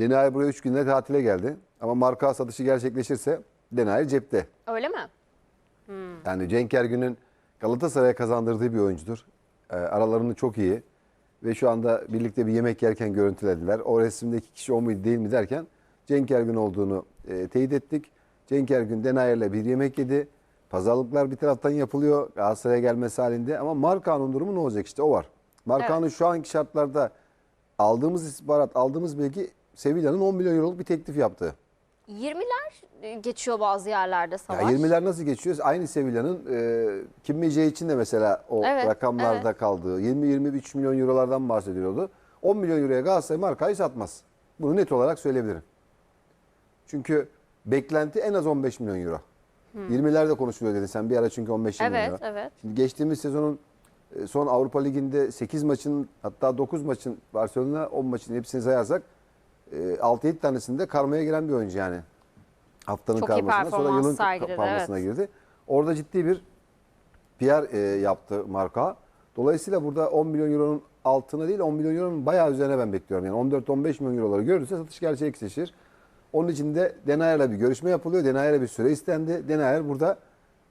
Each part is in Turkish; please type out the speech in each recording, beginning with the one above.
Denayer buraya 3 günde tatile geldi. Ama marka satışı gerçekleşirse Denayer cepte. Öyle mi? Yani Cenk Ergün'ün Galatasaray'a kazandırdığı bir oyuncudur. Ee, aralarını çok iyi. Ve şu anda birlikte bir yemek yerken görüntülediler. O resimdeki kişi o muydu değil mi derken Cenk Ergün olduğunu e, teyit ettik. Cenk Ergün Denayer'le bir yemek yedi. Pazarlıklar bir taraftan yapılıyor Galatasaray'a gelmesi halinde. Ama Marka'nın durumu ne olacak işte o var. Marka'nın şu anki şartlarda aldığımız istihbarat, aldığımız bilgi Sevilla'nın 10 milyon euroluk bir teklif yaptığı. 20'ler geçiyor bazı yerlerde Ya savaş. 20'ler nasıl geçiyor? Aynı Sevilla'nın e, Kim için de mesela o Evet, rakamlarda evet. kaldığı 20-23 milyon eurolardan bahsediliyordu. 10 milyon euroya Galatasaray markayı satmaz. Bunu net olarak söyleyebilirim. Çünkü beklenti en az 15 milyon euro. 20'lerde konuşuluyor dedin sen bir ara çünkü 15 milyon Evet, euro. evet. Şimdi geçtiğimiz sezonun e, son Avrupa Ligi'nde 8 maçın hatta 9 maçın Barcelona 10 maçın hepsini sayarsak e, 6-7 tanesinde karmaya giren bir oyuncu yani. Haftanın Çok karmasına sonra yılın sergiledi, parmasına evet. girdi. Orada ciddi bir PR e, yaptı marka. Dolayısıyla burada 10 milyon euronun altına değil 10 milyon euronun bayağı üzerine ben bekliyorum. Yani 14-15 milyon euroları görürse satış gerçekleşir. Onun için de Denayer'le bir görüşme yapılıyor. Denayer'e bir süre istendi. Denayer burada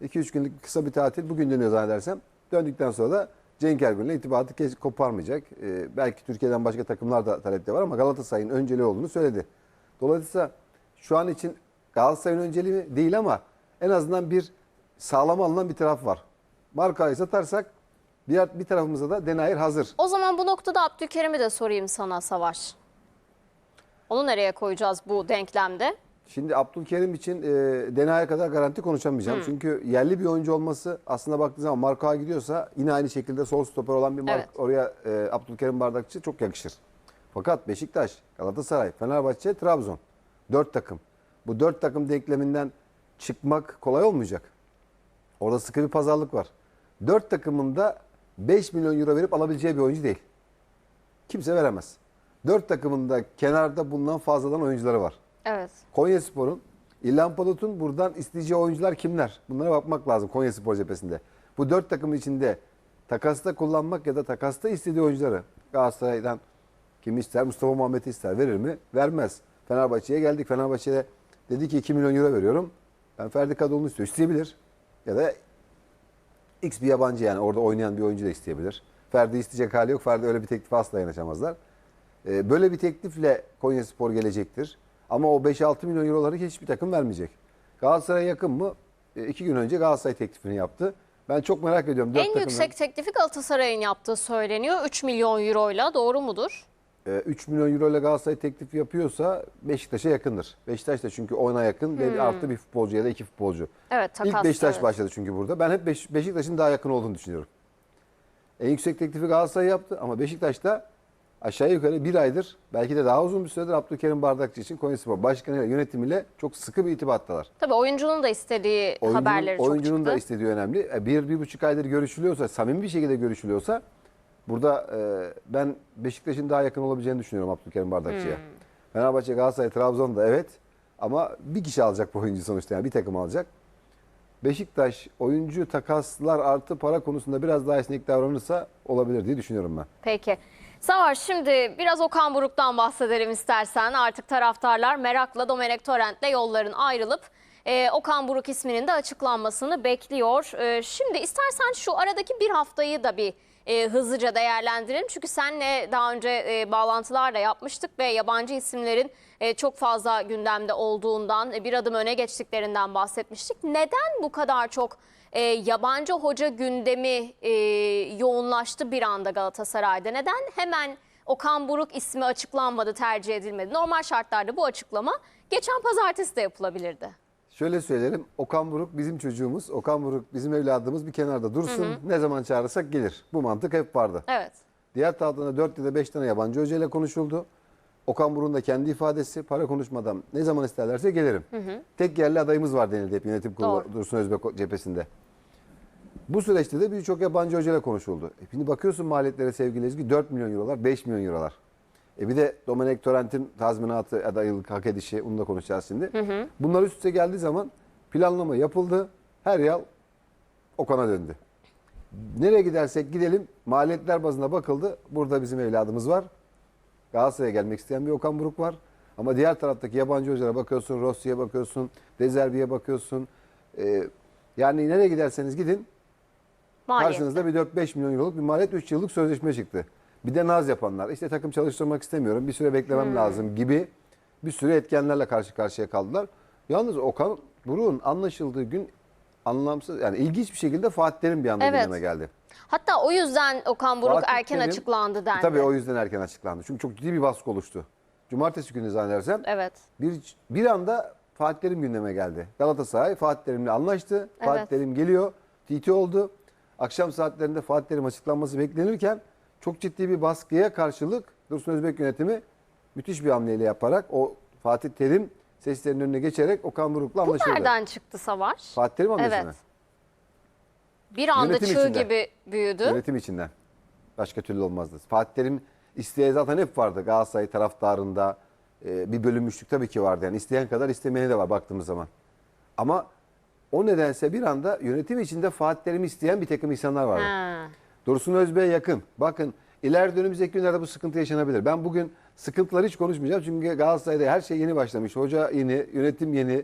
2-3 günlük kısa bir tatil. Bugün dönüyor zannedersem. Döndükten sonra da Cenk Ergün'le irtibatı kes, koparmayacak. Ee, belki Türkiye'den başka takımlar da talepte var ama Galatasaray'ın önceliği olduğunu söyledi. Dolayısıyla şu an için Galatasaray'ın önceliği mi? değil ama en azından bir sağlam alınan bir taraf var. Markayı satarsak diğer bir tarafımıza da Denayer hazır. O zaman bu noktada Abdülkerim'i de sorayım sana Savaş. Onu nereye koyacağız bu denklemde? Şimdi Abdülkerim için e, Dena'ya kadar garanti konuşamayacağım. Çünkü yerli bir oyuncu olması aslında baktığı zaman markaya gidiyorsa yine aynı şekilde sol stoper olan bir mark Evet. oraya e, Abdülkerim Bardakçı çok yakışır. Fakat Beşiktaş, Galatasaray, Fenerbahçe, Trabzon. Dört takım. Bu dört takım denkleminden çıkmak kolay olmayacak. Orada sıkı bir pazarlık var. Dört takımın da 5 milyon euro verip alabileceği bir oyuncu değil. Kimse veremez. Dört takımın da kenarda bulunan fazladan oyuncuları var. Evet. Konya Spor'un, İlhan Palut'un buradan isteyeceği oyuncular kimler? Bunlara bakmak lazım Konya Spor cephesinde. Bu dört takımın içinde takasta kullanmak ya da takasta istediği oyuncuları Galatasaray'dan kim ister? Mustafa Muhammed'i ister. Verir mi? Vermez. Fenerbahçe'ye geldik. Fenerbahçe'de dedi ki 2 milyon euro veriyorum. Ben Ferdi Kadıoğlu'nu istiyor. İsteyebilir. Ya da X bir yabancı yani orada oynayan bir oyuncu da isteyebilir. Ferdi isteyecek hali yok. Ferdi öyle bir teklife asla yanaşamazlar. Ee, böyle bir teklifle Konya Spor gelecektir. Ama o 5-6 milyon euroları hiçbir takım vermeyecek. Galatasaray'a yakın mı? E, iki gün önce Galatasaray teklifini yaptı. Ben çok merak ediyorum. Dört En takımdan- yüksek teklifi Galatasaray'ın yaptığı söyleniyor. 3 milyon euroyla doğru mudur? e, 3 milyon euro ile Galatasaray teklifi yapıyorsa Beşiktaş'a yakındır. Beşiktaş da çünkü ona yakın ve bir artı bir futbolcu ya da iki futbolcu. Evet takas. İlk Beşiktaş evet. başladı çünkü burada. Ben hep Beş- Beşiktaş'ın daha yakın olduğunu düşünüyorum. En yüksek teklifi Galatasaray yaptı ama Beşiktaş'ta aşağı yukarı bir aydır belki de daha uzun bir süredir Abdülkerim Bardakçı için Konyaspor Başkanı ile yönetimiyle çok sıkı bir irtibattalar. Tabii oyuncunun da istediği Oyuncunun, haberleri çok oyuncunun çıktı. da istediği önemli. E, Bir, bir buçuk aydır görüşülüyorsa, samimi bir şekilde görüşülüyorsa burada e, ben Beşiktaş'ın daha yakın olabileceğini düşünüyorum Abdülkerim Bardakçı'ya. Hmm. Fenerbahçe, Galatasaray, Trabzon da evet ama bir kişi alacak bu oyuncu sonuçta yani bir takım alacak. Beşiktaş oyuncu takaslar artı para konusunda biraz daha esnek davranırsa olabilir diye düşünüyorum ben. Peki. Savaş şimdi biraz Okan Buruk'tan bahsedelim istersen. Artık taraftarlar merakla Domenech Torrent'le yolların ayrılıp e, Okan Buruk isminin de açıklanmasını bekliyor. E, şimdi istersen şu aradaki bir haftayı da bir e, hızlıca değerlendirelim. Çünkü senle daha önce e, bağlantılar da yapmıştık ve yabancı isimlerin e, çok fazla gündemde olduğundan, e, bir adım öne geçtiklerinden bahsetmiştik. Neden bu kadar çok e, yabancı hoca gündemi e, yoğunlaştı bir anda Galatasaray'da? Neden hemen Okan Buruk ismi açıklanmadı, tercih edilmedi? Normal şartlarda bu açıklama geçen pazartesi de yapılabilirdi. Şöyle söyleyelim. Okan Buruk bizim çocuğumuz. Okan Buruk bizim evladımız bir kenarda dursun. Ne zaman çağırırsak gelir. Bu mantık hep vardı. Evet. Diğer taraftan da 4 ya da 5 tane yabancı hocayla konuşuldu. Okan Buruk'un da kendi ifadesi para konuşmadan ne zaman isterlerse gelirim. Tek yerli adayımız var denildi hep yönetim kurulu Doğru. Dursun Özbek cephesinde. Bu süreçte de birçok yabancı hocayla konuşuldu. E şimdi bakıyorsun maliyetlere sevgili Ezgi 4 milyon eurolar 5 milyon eurolar. E bir de Domenech Torrent'in tazminatı ya da yıllık hak edişi onu da konuşacağız şimdi. Bunlar üst üste geldiği zaman planlama yapıldı. Her yıl Okan'a döndü. Nereye gidersek gidelim maliyetler bazında bakıldı. Burada bizim evladımız var. Galatasaray'a gelmek isteyen bir Okan Buruk var. Ama diğer taraftaki yabancı hocalara bakıyorsun, Rossi'ye bakıyorsun, Dezerbi'ye bakıyorsun. Ee, yani nereye giderseniz gidin Maliyette. karşınızda bir 4-5 milyon euroluk bir maliyet 3 yıllık sözleşme çıktı. Bir de naz yapanlar. işte takım çalıştırmak istemiyorum, bir süre beklemem Hmm. lazım gibi bir sürü etkenlerle karşı karşıya kaldılar. Yalnız Okan Buruk'un anlaşıldığı gün anlamsız yani ilginç bir şekilde Fatih Terim bir anda Evet. gündeme geldi. Hatta o yüzden Okan Buruk Fatih erken Terim- açıklandı dendi. Tabii o yüzden erken açıklandı. Çünkü çok ciddi bir baskı oluştu. Cumartesi günü zannedersem Evet. bir, bir anda Fatih Terim gündeme geldi. Galatasaray Fatih Terim'le anlaştı. Fatih Evet. Terim geliyor. TT oldu. Akşam saatlerinde Fatih Terim açıklanması beklenirken çok ciddi bir baskıya karşılık Dursun Özbek yönetimi müthiş bir hamleyle yaparak o Fatih Terim seslerinin önüne geçerek Okan Buruk'la Bu anlaşıldı. nereden çıktı Savaş? Fatih Terim hamlesi Evet. mi? Bir anda Yönetim çığ içinde. gibi büyüdü. Yönetim içinden. Başka türlü olmazdı. Fatih Terim isteği zaten hep vardı. Galatasaray taraftarında e, bir bölünmüşlük tabii ki vardı. Yani isteyen kadar istemeyeni de var baktığımız zaman. Ama o nedense bir anda yönetim içinde Fatih Terim'i isteyen bir takım insanlar vardı. Ha. Dursun Özbek'e yakın. Bakın ileride önümüzdeki günlerde bu sıkıntı yaşanabilir. Ben bugün sıkıntıları hiç konuşmayacağım. Çünkü Galatasaray'da her şey yeni başlamış. Hoca yeni, yönetim yeni,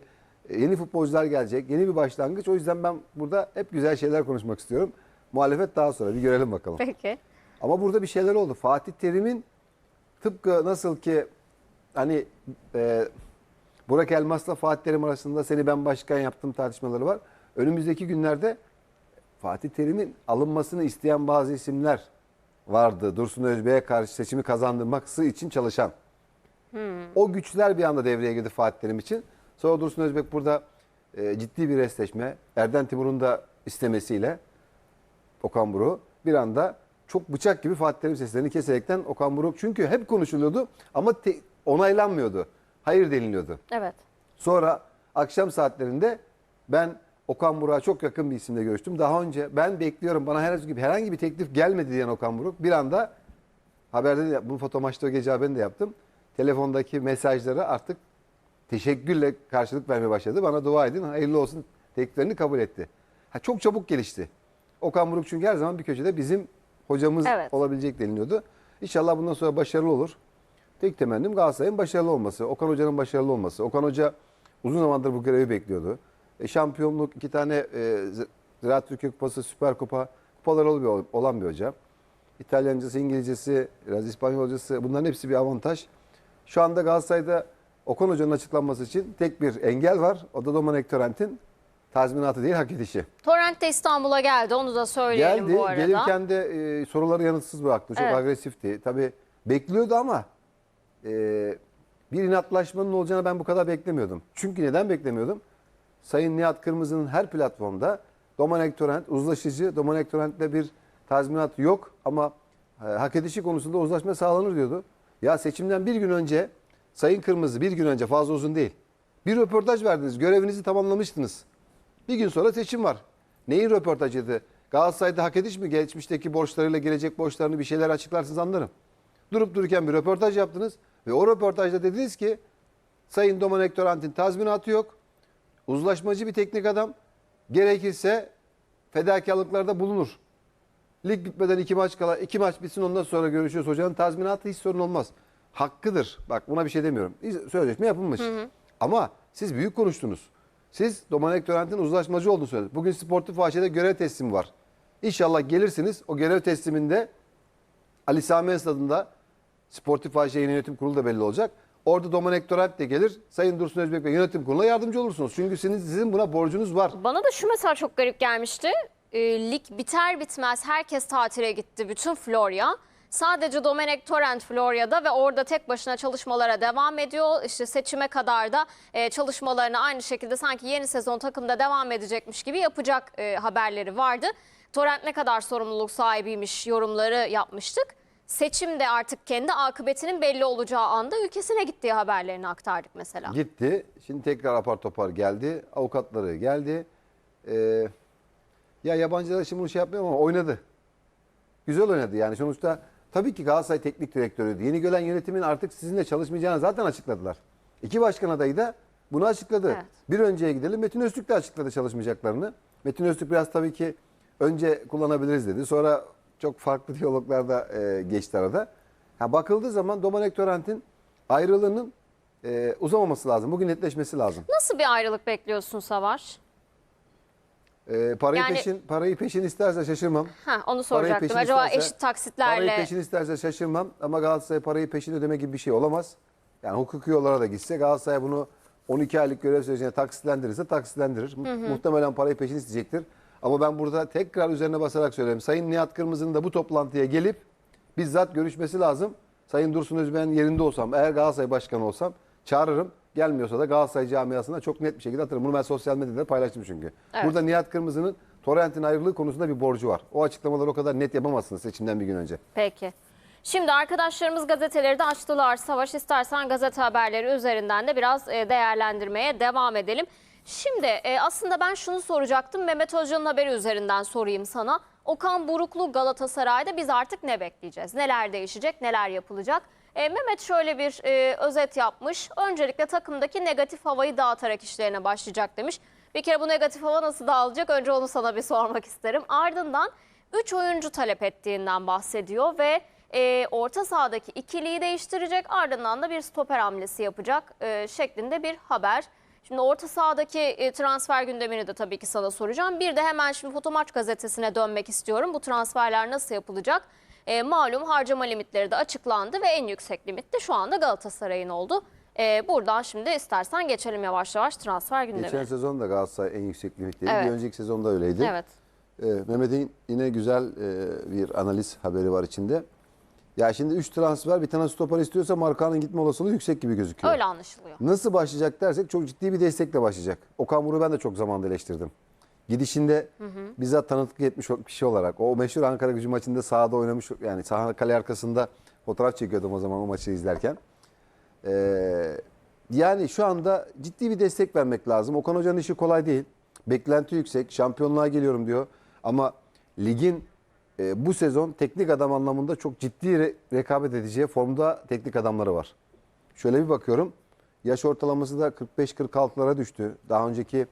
e, yeni futbolcular gelecek. Yeni bir başlangıç. O yüzden ben burada hep güzel şeyler konuşmak istiyorum. Muhalefet daha sonra bir görelim bakalım. Peki. Ama burada bir şeyler oldu. Fatih Terim'in tıpkı nasıl ki hani e, Burak Elmas'la Fatih Terim arasında seni ben başkan yaptım tartışmaları var. Önümüzdeki günlerde Fatih Terim'in alınmasını isteyen bazı isimler vardı. Dursun Özbek'e karşı seçimi kazandırması için çalışan. O güçler bir anda devreye girdi Fatih Terim için. Sonra Dursun Özbek burada e, ciddi bir restleşme, Erden Timur'un da istemesiyle Okan Buruk bir anda çok bıçak gibi Fatih Terim seslerini keserekten Okan Buruk çünkü hep konuşuluyordu ama te- onaylanmıyordu. Hayır deniliyordu. Evet. Sonra akşam saatlerinde ben Okan Buruk'a çok yakın bir isimle görüştüm. Daha önce ben bekliyorum bana herhangi bir, herhangi bir teklif gelmedi diyen Okan Buruk bir anda haberde de bu foto maçta gece haberini de yaptım. Telefondaki mesajları artık teşekkürle karşılık vermeye başladı. Bana dua edin hayırlı olsun tekliflerini kabul etti. Ha, çok çabuk gelişti. Okan Buruk çünkü her zaman bir köşede bizim hocamız Evet. olabilecek deniliyordu. İnşallah bundan sonra başarılı olur. Tek temennim Galatasaray'ın başarılı olması. Okan Hoca'nın başarılı olması. Okan Hoca uzun zamandır bu görevi bekliyordu. E, şampiyonluk, iki tane e, Ziraat Türkiye Kupası, Süper Kupa kupaları ol- olan bir hoca. İtalyancası, İngilizcesi, biraz İspanyolcası bunların hepsi bir avantaj. Şu anda Galatasaray'da Okan Hoca'nın açıklanması için tek bir engel var. O da Domenech Torrent'in tazminatı değil hak edişi. Torrent de İstanbul'a geldi. Onu da söyleyelim Geldi. bu arada. Gelirken de e, soruları yanıtsız bıraktı. Çok Evet. agresifti. Tabii bekliyordu ama e, bir inatlaşmanın olacağını ben bu kadar beklemiyordum. Çünkü neden beklemiyordum? Sayın Nihat Kırmızı'nın her platformda Domenech Torrent uzlaşıcı. Domenech Torrent'le bir tazminat yok ama e, hak edişi konusunda uzlaşma sağlanır diyordu. Ya seçimden bir gün önce Sayın Kırmızı bir gün önce fazla uzun değil. Bir röportaj verdiniz. Görevinizi tamamlamıştınız. Bir gün sonra seçim var. Neyin röportajıydı? Galatasaray'da hak ediş mi? Geçmişteki borçlarıyla gelecek borçlarını bir şeyler açıklarsınız anlarım. Durup dururken bir röportaj yaptınız ve o röportajda dediniz ki Sayın Domenech Torrent'in tazminatı yok. Uzlaşmacı bir teknik adam. Gerekirse fedakarlıklarda bulunur. Lig bitmeden iki maç kala, iki maç bitsin ondan sonra görüşüyoruz. Hocanın tazminatı hiç sorun olmaz. Hakkıdır. Bak buna bir şey demiyorum. Sözleşme yapılmış. Ama siz büyük konuştunuz. Siz Domenech Torrent'in uzlaşmacı olduğunu söylediniz. Bugün Sportif AŞ'de görev teslimi var. İnşallah gelirsiniz. O görev tesliminde Ali Sami Ensar adında Sportif yeni yönetim kurulu da belli olacak. Orada Domenech Torrent de gelir. Sayın Dursun Özbek ve yönetim kuruluna yardımcı olursunuz. Çünkü sizin, sizin buna borcunuz var. Bana da şu mesela çok garip gelmişti. Ee, lig biter bitmez herkes tatile gitti. Bütün Florya. Sadece Domenech Torrent Florya'da ve orada tek başına çalışmalara devam ediyor. İşte seçime kadar da e, çalışmalarını aynı şekilde sanki yeni sezon takımda devam edecekmiş gibi yapacak e, haberleri vardı. Torrent ne kadar sorumluluk sahibiymiş yorumları yapmıştık. Seçimde artık kendi akıbetinin belli olacağı anda ülkesine gittiği haberlerini aktardık mesela. Gitti. Şimdi tekrar apar topar geldi. Avukatları geldi. Ee, ya yabancılar için bunu şey yapmıyor ama oynadı. Güzel oynadı yani sonuçta tabii ki Galatasaray teknik direktörüydü. Yeni gelen yönetimin artık sizinle çalışmayacağını zaten açıkladılar. İki başkan adayı da bunu açıkladı. Evet. Bir önceye gidelim. Metin Öztürk de açıkladı çalışmayacaklarını. Metin Öztürk biraz tabii ki önce kullanabiliriz dedi. Sonra çok farklı diyaloglarda e, geçti arada. Ha, bakıldığı zaman Domenech Torrent'in ayrılığının e, uzamaması lazım. Bugün netleşmesi lazım. Nasıl bir ayrılık bekliyorsun Savaş? E, parayı Yani- peşin parayı peşin isterse şaşırmam. Ha, onu soracaktım. peşin Acaba isterse- eşit taksitlerle Parayı peşin isterse şaşırmam ama Galatasaray parayı peşin ödeme gibi bir şey olamaz. Yani hukuki yollara da gitse Galatasaray bunu 12 aylık görev sürecine taksitlendirirse taksitlendirir. Mu- Muhtemelen parayı peşin isteyecektir. Ama ben burada tekrar üzerine basarak söyleyeyim. Sayın Nihat Kırmızı'nın da bu toplantıya gelip bizzat görüşmesi lazım. Sayın Dursun Özbey'in yerinde olsam, eğer Galatasaray Başkanı olsam çağırırım. Gelmiyorsa da Galatasaray camiasına çok net bir şekilde atarım. Bunu ben sosyal medyada paylaştım çünkü. Evet. Burada Nihat Kırmızı'nın Torrent'in ayrılığı konusunda bir borcu var. O açıklamaları o kadar net yapamazsınız seçimden bir gün önce. Peki. Şimdi arkadaşlarımız gazeteleri de açtılar. Savaş istersen gazete haberleri üzerinden de biraz e, değerlendirmeye devam edelim. Şimdi e, aslında ben şunu soracaktım. Mehmet Özcan'ın haberi üzerinden sorayım sana. Okan Buruklu Galatasaray'da biz artık ne bekleyeceğiz? Neler değişecek, neler yapılacak? E, Mehmet şöyle bir e, özet yapmış. Öncelikle takımdaki negatif havayı dağıtarak işlerine başlayacak demiş. Bir kere bu negatif hava nasıl dağılacak? Önce onu sana bir sormak isterim. Ardından 3 oyuncu talep ettiğinden bahsediyor ve e, orta sahadaki ikiliyi değiştirecek ardından da bir stoper hamlesi yapacak e, şeklinde bir haber. Şimdi orta sahadaki e, transfer gündemini de tabii ki sana soracağım. Bir de hemen şimdi Fotomaç gazetesine dönmek istiyorum. Bu transferler nasıl yapılacak? E, malum harcama limitleri de açıklandı ve en yüksek limit de şu anda Galatasaray'ın oldu. E, buradan şimdi istersen geçelim yavaş yavaş transfer gündemine. Geçen sezon da Galatasaray en yüksek limitteydi. Evet. Bir önceki sezonda öyleydi. Evet. Ee, Mehmet'in yine güzel e, bir analiz haberi var içinde. Ya şimdi 3 transfer bir tane stoper istiyorsa Markan'ın gitme olasılığı yüksek gibi gözüküyor. Öyle anlaşılıyor. Nasıl başlayacak dersek çok ciddi bir destekle başlayacak. Okan Buruk'u ben de çok zamanda eleştirdim. Gidişinde bizzat tanıklık etmiş kişi olarak o meşhur Ankara gücü maçında sahada oynamış yani saha kale arkasında fotoğraf çekiyordum o zaman o maçı izlerken. Ee, yani şu anda ciddi bir destek vermek lazım. Okan Hoca'nın işi kolay değil. Beklenti yüksek. Şampiyonluğa geliyorum diyor. Ama ligin e, bu sezon teknik adam anlamında çok ciddi re- rekabet edeceği formda teknik adamları var. Şöyle bir bakıyorum. Yaş ortalaması da 45-46'lara düştü. Daha önceki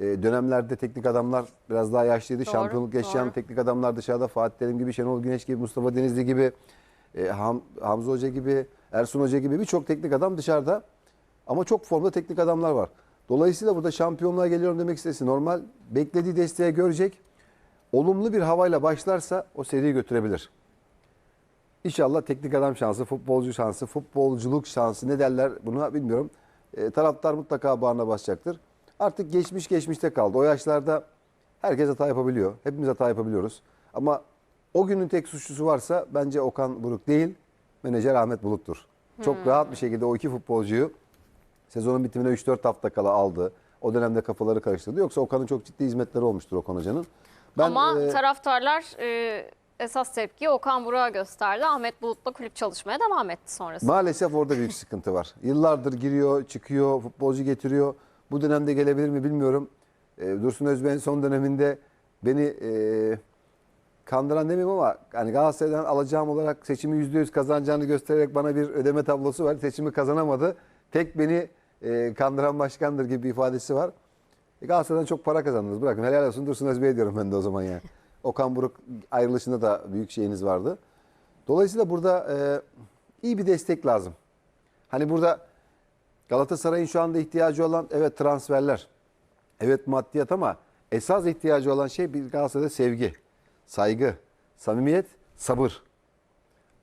e, dönemlerde teknik adamlar biraz daha yaşlıydı. Doğru, Şampiyonluk yaşayan doğru. teknik adamlar dışarıda Fatih Terim gibi, Şenol Güneş gibi, Mustafa Denizli gibi, e, Ham- Hamza Hoca gibi, Ersun Hoca gibi birçok teknik adam dışarıda. Ama çok formda teknik adamlar var. Dolayısıyla burada şampiyonluğa geliyorum demek istesi normal. Beklediği desteği görecek. Olumlu bir havayla başlarsa o seriyi götürebilir. İnşallah teknik adam şansı, futbolcu şansı, futbolculuk şansı ne derler buna bilmiyorum. E, taraftar mutlaka bağrına basacaktır. Artık geçmiş geçmişte kaldı. O yaşlarda herkes hata yapabiliyor. Hepimiz hata yapabiliyoruz. Ama o günün tek suçlusu varsa bence Okan Buruk değil, menajer Ahmet Bulut'tur. Çok rahat bir şekilde o iki futbolcuyu sezonun bitimine 3-4 hafta kala aldı. O dönemde kafaları karıştırdı. Yoksa Okan'ın çok ciddi hizmetleri olmuştur Okan Hoca'nın. Ben, Ama e, taraftarlar e, esas tepkiyi Okan Burak'a gösterdi. Ahmet Bulut'la kulüp çalışmaya devam etti sonrasında. Maalesef orada büyük sıkıntı var. Yıllardır giriyor, çıkıyor, futbolcu getiriyor. Bu dönemde gelebilir mi bilmiyorum. E, Dursun Özbey'in son döneminde beni e, kandıran demeyeyim ama hani Galatasaray'dan alacağım olarak seçimi %100 kazanacağını göstererek bana bir ödeme tablosu var. Seçimi kazanamadı. Tek beni e, kandıran başkandır gibi bir ifadesi var. E, Galatasaray'dan çok para kazandınız. Bırakın helal olsun Dursun Özbey diyorum ben de o zaman yani. Okan Buruk ayrılışında da büyük şeyiniz vardı. Dolayısıyla burada e, iyi bir destek lazım. Hani burada Galatasaray'ın şu anda ihtiyacı olan evet transferler, evet maddiyat ama esas ihtiyacı olan şey bir Galatasaray'da sevgi, saygı, samimiyet, sabır.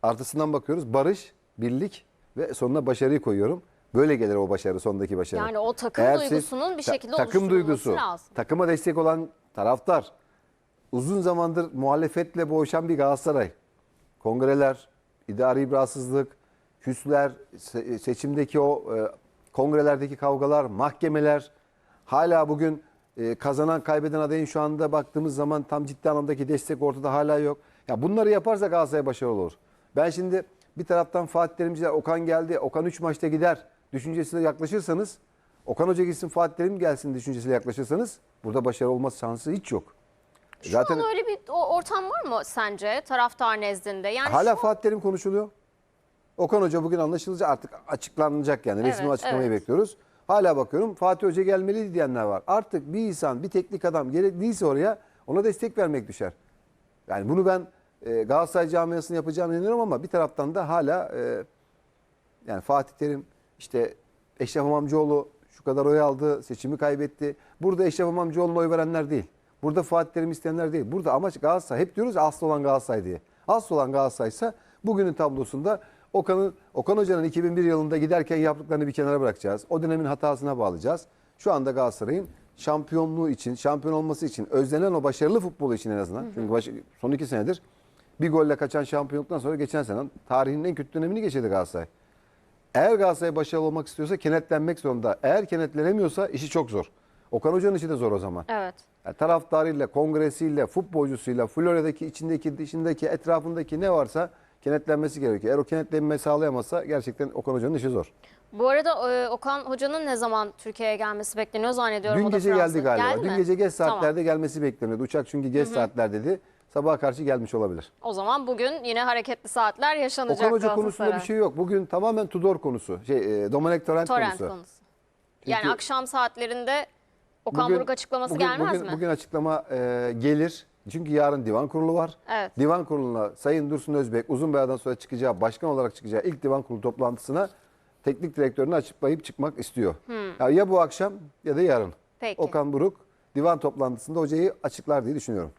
Artısından bakıyoruz barış, birlik ve sonuna başarıyı koyuyorum. Böyle gelir o başarı, sondaki başarı. Yani o takım Eğer siz- duygusunun bir ta- şekilde takım oluşturulması duygusu, lazım. takıma destek olan taraftar, uzun zamandır muhalefetle boğuşan bir Galatasaray. Kongreler, idari rahatsızlık, küsler, se- seçimdeki o e, kongrelerdeki kavgalar, mahkemeler, hala bugün e, kazanan kaybeden adayın şu anda baktığımız zaman tam ciddi anlamdaki destek ortada hala yok. Ya bunları yaparsa Galatasaray başarılı olur. Ben şimdi bir taraftan Fatih Terimciler Okan geldi, Okan 3 maçta gider düşüncesiyle yaklaşırsanız, Okan Hoca gitsin Fatih Terim gelsin düşüncesiyle yaklaşırsanız burada başarı olma şansı hiç yok. Şu an öyle bir o- ortam var mı sence taraftar nezdinde? Yani Hala şu- Fatih Terim konuşuluyor. Okan Hoca bugün anlaşılacak artık açıklanacak yani resmi Evet, açıklamayı evet. bekliyoruz. Hala bakıyorum Fatih Hoca gelmeli diyenler var. Artık bir insan, bir teknik adam gerekliyse oraya ona destek vermek düşer. Yani bunu ben e, Galatasaray camiasının yapacağını inanıyorum ama bir taraftan da hala e, yani Fatih Terim işte Eşref İmamcıoğlu şu kadar oy aldı, seçimi kaybetti. Burada Eşref İmamcıoğlu'na oy verenler değil. Burada Fatih Terim isteyenler değil. Burada amaç Galatasaray. Hep diyoruz ya asıl olan Galatasaray diye. Asıl olan Galatasaray ise bugünün tablosunda Okan'ın Okan Hoca'nın 2001 yılında giderken yaptıklarını bir kenara bırakacağız. O dönemin hatasına bağlayacağız. Şu anda Galatasaray'ın şampiyonluğu için, şampiyon olması için, özlenen o başarılı futbolu için en azından. Çünkü baş- son iki senedir bir golle kaçan şampiyonluktan sonra geçen sene tarihinin en kötü dönemini geçirdi Galatasaray. Eğer Galatasaray başarılı olmak istiyorsa kenetlenmek zorunda. Eğer kenetlenemiyorsa işi çok zor. Okan Hoca'nın işi de zor o zaman. Evet. Yani taraftarıyla, kongresiyle, futbolcusuyla, Florya'daki içindeki, dışındaki, etrafındaki ne varsa kenetlenmesi gerekiyor. Eğer o kenetlenmeyi sağlayamazsa gerçekten Okan Hoca'nın işi zor. Bu arada e, Okan Hoca'nın ne zaman Türkiye'ye gelmesi bekleniyor zannediyorum. Dün gece geldi galiba. Geldi Dün mi? gece geç Tamam. saatlerde gelmesi bekleniyordu. Uçak çünkü geç saatler dedi. Sabaha karşı gelmiş olabilir. O zaman bugün yine hareketli saatler yaşanacak Okan Hoca konusunda bir şey yok. Bugün tamamen Tudor konusu. Şey, e, Domenech Torrent, Torrent konusu. konusu. Yani Çünkü- akşam saatlerinde Okan Buruk açıklaması bugün- gelmez bugün, mi? Bugün açıklama e, gelir. Çünkü yarın divan kurulu var. Evet. Divan kuruluna Sayın Dursun Özbek uzun bir aradan sonra çıkacağı, başkan olarak çıkacağı ilk divan kurulu toplantısına teknik direktörünü açıklayıp çıkmak istiyor. Ya, ya bu akşam ya da yarın. Peki. Okan Buruk divan toplantısında hocayı açıklar diye düşünüyorum.